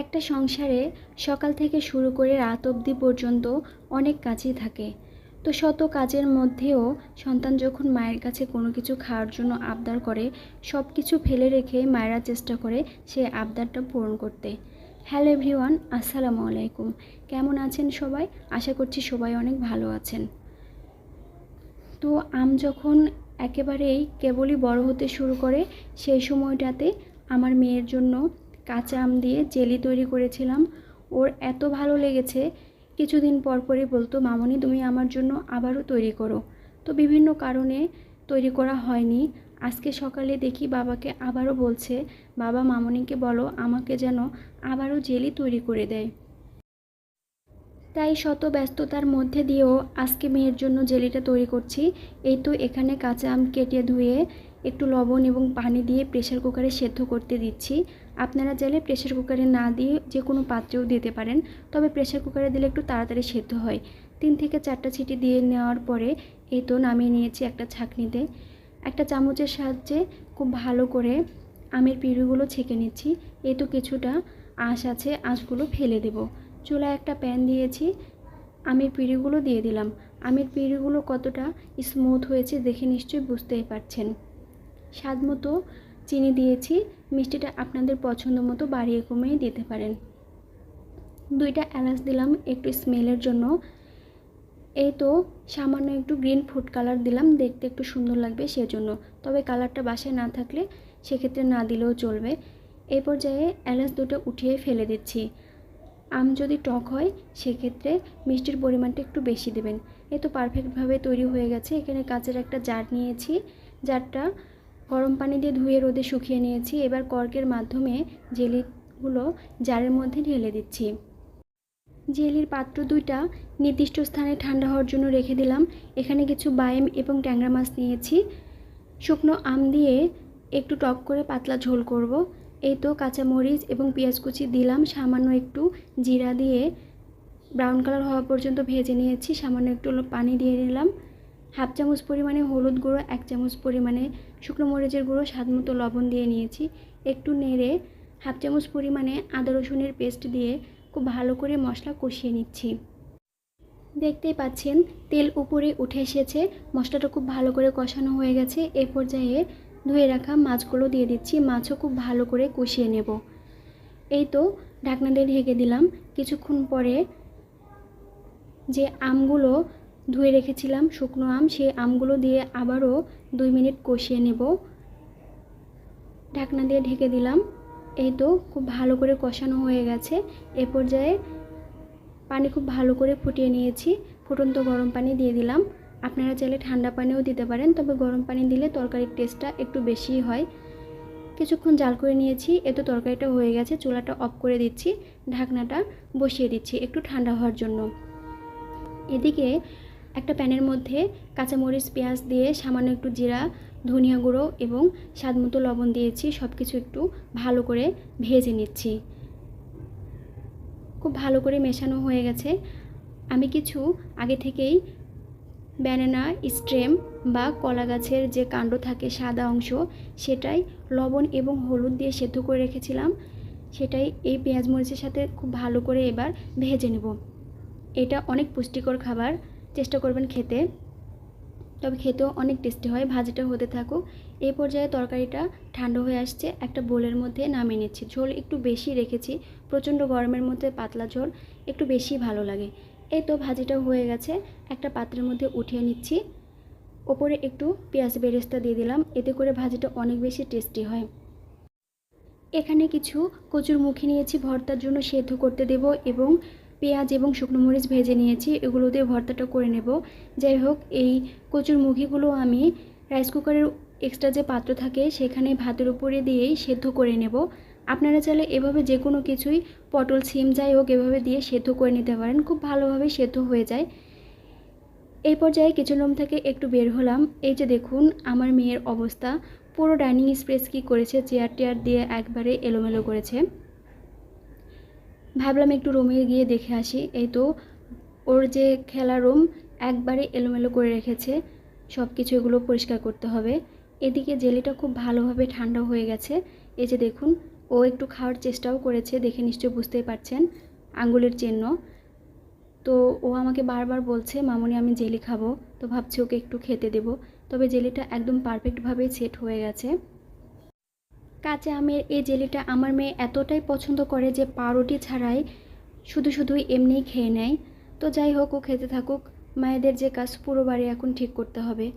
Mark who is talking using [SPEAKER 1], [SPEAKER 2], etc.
[SPEAKER 1] একটা সংসারে সকাল থেকে শুরু করে রাত অবধি পর্যন্ত অনেক কাজই থাকে। তো শত কাজের মধ্যেও সন্তান যখন মায়ের কাছে কোনো কিছু খাওয়ার জন্য আবদার করে সব কিছু ফেলে রেখে মায়েরা চেষ্টা করে সে আবদারটা পূরণ করতে। হ্যালো এভরিওয়ান, আসসালামু আলাইকুম। কেমন আছেন সবাই? আশা করছি সবাই অনেক ভালো আছেন। তো আম যখন একেবারেই কেবলই বড় হতে শুরু করে, সেই সময়টাতে আমার মেয়ের জন্য কাঁচা আম দিয়ে জেলি তৈরি করেছিলাম। ওর এত ভালো লেগেছে। কিছুদিন পর পরই বলতো, মামনি, তুমি আমার জন্য আবারও তৈরি করো। তো বিভিন্ন কারণে তৈরি করা হয়নি। আজকে সকালে দেখি বাবাকে আবারও বলছে, বাবা, মামনিকে বলো, আমাকে যেন আবারও জেলি তৈরি করে দেয়। তাই শত ব্যস্ততার মধ্যে দিয়েও আজকে মেয়ের জন্য জেলিটা তৈরি করছি। এই তো এখানে কাঁচা আম কেটে ধুয়ে একটু লবণ এবং পানি দিয়ে প্রেশার কুকারে সেদ্ধ করতে দিচ্ছি। আপনারা চাইলে প্রেশার কুকারে না দিয়ে যে কোনো পাত্রেও দিতে পারেন, তবে প্রেশার কুকারে দিলে একটু তাড়াতাড়ি সেদ্ধ হয়। তিন থেকে চারটা ছিটি দিয়ে নেওয়ার পরে এই তো নামিয়ে নিয়েছি একটা ছাঁকনিতে। একটা চামচের সাহায্যে খুব ভালো করে আমের পিঁড়িগুলো ছেঁকে নিচ্ছি। এই তো কিছুটা আঁশ আছে, আঁশগুলো ফেলে দেব। চুলায় একটা প্যান দিয়েছি, আমের পিঁড়িগুলো দিয়ে দিলাম। আমের পিঁড়িগুলো কতটা স্মুথ হয়েছে দেখে নিশ্চয়ই বুঝতেই পারছেন। স্বাদ মতো চিনি দিয়েছি। মিষ্টিটা আপনাদের পছন্দ মতো বাড়িয়ে কমিয়ে দিতে পারেন। দুইটা এলাচ দিলাম একটু স্মেলের জন্য। এই তো সামান্য একটু গ্রিন ফুড কালার দিলাম, দেখতে একটু সুন্দর লাগবে সেজন্য। তবে কালারটা বাসায় না থাকলে সেক্ষেত্রে না দিলেও চলবে। এই পর্যায়ে এলাচ দুটো উঠিয়ে ফেলে দিচ্ছি। আম যদি টক হয়, সেক্ষেত্রে মিষ্টির পরিমাণটা একটু বেশি দেবেন। এ তো পারফেক্টভাবে তৈরি হয়ে গেছে। এখানে কাঁচের একটা জার নিয়েছি। জারটা গরম পানি দিয়ে ধুয়ে রোদে শুকিয়ে নিয়েছি। এবার কর্কের মাধ্যমে জেলিগুলো জারের মধ্যে ঢেলে দিচ্ছি। জেলির পাত্র দুইটা নির্দিষ্ট স্থানে ঠান্ডা হওয়ার জন্য রেখে দিলাম। এখানে কিছু বাইম এবং ট্যাংরা মাছ নিয়েছি। শুকনো আম দিয়ে একটু টক করে পাতলা ঝোল করব। এই তো কাঁচামরিচ এবং পেঁয়াজ কুচি দিলাম। সামান্য একটু জিরা দিয়ে ব্রাউন কালার হওয়া পর্যন্ত ভেজে নিয়েছি। সামান্য একটু পানি দিয়ে নিলাম। হাফ চামচ পরিমাণে হলুদ গুঁড়ো, এক চামচ পরিমাণে শুকনো মরিচের গুঁড়ো, স্বাদ মতো লবণ দিয়ে নিয়েছি। একটু নেড়ে হাফ চামচ পরিমাণে আদা রসুনের পেস্ট দিয়ে খুব ভালো করে মশলা কষিয়ে নিচ্ছি। দেখতেই পাচ্ছেন, তেল উপরে উঠে এসেছে। মশলাটা খুব ভালো করে কষানো হয়ে গেছে। এ পর্যায়ে ধুয়ে রাখা মাছগুলো দিয়ে দিচ্ছি। মাছও খুব ভালো করে কষিয়ে নেব। এই তো ঢাকনা দিয়ে ঢেকে দিলাম। কিছুক্ষণ পরে যে আমগুলো ধুয়ে রেখেছিলাম শুকনো আম। সেই আমগুলো দিয়ে আবারও দুই মিনিট কষিয়ে নেব। ঢাকনা দিয়ে ঢেকে দিলাম। এই তো খুব ভালো করে কষানো হয়ে গেছে। এ পর্যায়ে পানি খুব ভালো করে ফুটিয়ে নিয়েছি। ফুটন্ত গরম পানি দিয়ে দিলাম। আপনারা চাইলে ঠান্ডা পানিও দিতে পারেন, তবে গরম পানি দিলে তরকারির টেস্টটা একটু বেশি হয়। কিছুক্ষণ জাল করে নিয়েছি। এতো তরকারিটা হয়ে গেছে। চুলাটা অফ করে দিচ্ছি। ঢাকনাটা বসিয়ে দিচ্ছি একটু ঠান্ডা হওয়ার জন্য। এদিকে একটা প্যানের মধ্যে কাঁচামরিচ, পেঁয়াজ দিয়ে সামান্য একটু জিরা, ধনিয়া গুঁড়ো এবং স্বাদমতো লবণ দিয়েছি। সব কিছু একটু ভালো করে ভেজে নিচ্ছি। খুব ভালো করে মেশানো হয়ে গেছে। আমি কিছু আগে থেকেই ব্যানানা স্ট্রেম বা কলা গাছের যে কাণ্ড থাকে সাদা অংশ, সেটাই লবণ এবং হলুদ দিয়ে সেদ্ধ করে রেখেছিলাম। সেটাই এই পেঁয়াজ মরিচের সাথে খুব ভালো করে এবার ভেজে নেব। এটা অনেক পুষ্টিকর খাবার। চেষ্টা করবেন খেতে। তবে খেতেও অনেক টেস্টি হয়, ভাজিটা হতে থাকুক। এই পর্যায়ে তরকারিটা ঠান্ডা হয়ে আসছে, একটা বোলের মধ্যে নামিয়ে নিচ্ছি। ঝোল একটু বেশি রেখেছি, প্রচণ্ড গরমের মধ্যে পাতলা ঝোল একটু বেশি ভালো লাগে। এই তো ভাজিটা হয়ে গেছে, একটা পাত্রের মধ্যে উঠিয়ে নিচ্ছি। ওপরে একটু পেঁয়াজ বেরেস্তা দিয়ে দিলাম, এতে করে ভাজিটা অনেক বেশি টেস্টি হয়। এখানে কিছু কচুর মুখে নিয়েছি, ভর্তার জন্য সেদ্ধ করতে দেব এবং পেঁয়াজ এবং শুকনো মরিচ ভেজে নিয়েছি, এগুলো দিয়ে ভর্তাটা করে নেব। যাই হোক, এই কচুর মুখিগুলো আমি রাইস কুকারের এক্সট্রা যে পাত্র থাকে, সেখানে ভাতের উপরে দিয়েই সেদ্ধ করে নেব। আপনারা চাইলে এভাবে যে কোনো কিছুই পটল, সিম যাই হোক, এভাবে দিয়ে সেদ্ধ করে নিতে পারেন, খুব ভালোভাবে সেদ্ধ হয়ে যায়। এই পর্যায়ে কিচেন রুম থেকে একটু বের হলাম। এই যে দেখুন, আমার মেয়ের অবস্থা। পুরো ডাইনিং স্পেস কী করেছে চেয়ার টেয়ার দিয়ে একবারে এলোমেলো করেছে। ভাবলাম একটু রুমে গিয়ে দেখে আসি। এই তো ওর যে খেলার রুম একবারে এলোমেলো করে রেখেছে। সব কিছু এগুলো পরিষ্কার করতে হবে। এদিকে জেলিটা খুব ভালোভাবে ঠান্ডা হয়ে গেছে। এই যে দেখুন, ও একটু খাওয়ার চেষ্টাও করেছে, দেখে নিশ্চয়ই বুঝতেই পারছেন আঙ্গুলের চিহ্ন। তো ও আমাকে বারবার বলছে, মামনি, আমি জেলি খাব। তো ভাবছি ওকে একটু খেতে দেবো। তবে জেলিটা একদম পারফেক্টভাবেই সেট হয়ে গেছে। কাঁচা আমের এই জেলিটা আমার মেয়ে এতটাই পছন্দ করে যে পাউরুটি ছাড়াই শুধু শুধুই এমনিই খেয়ে নেয়। তো যাই হোক, ও খেতে থাকুক। মায়েদের যে কাজ পুরো এখন ঠিক করতে হবে।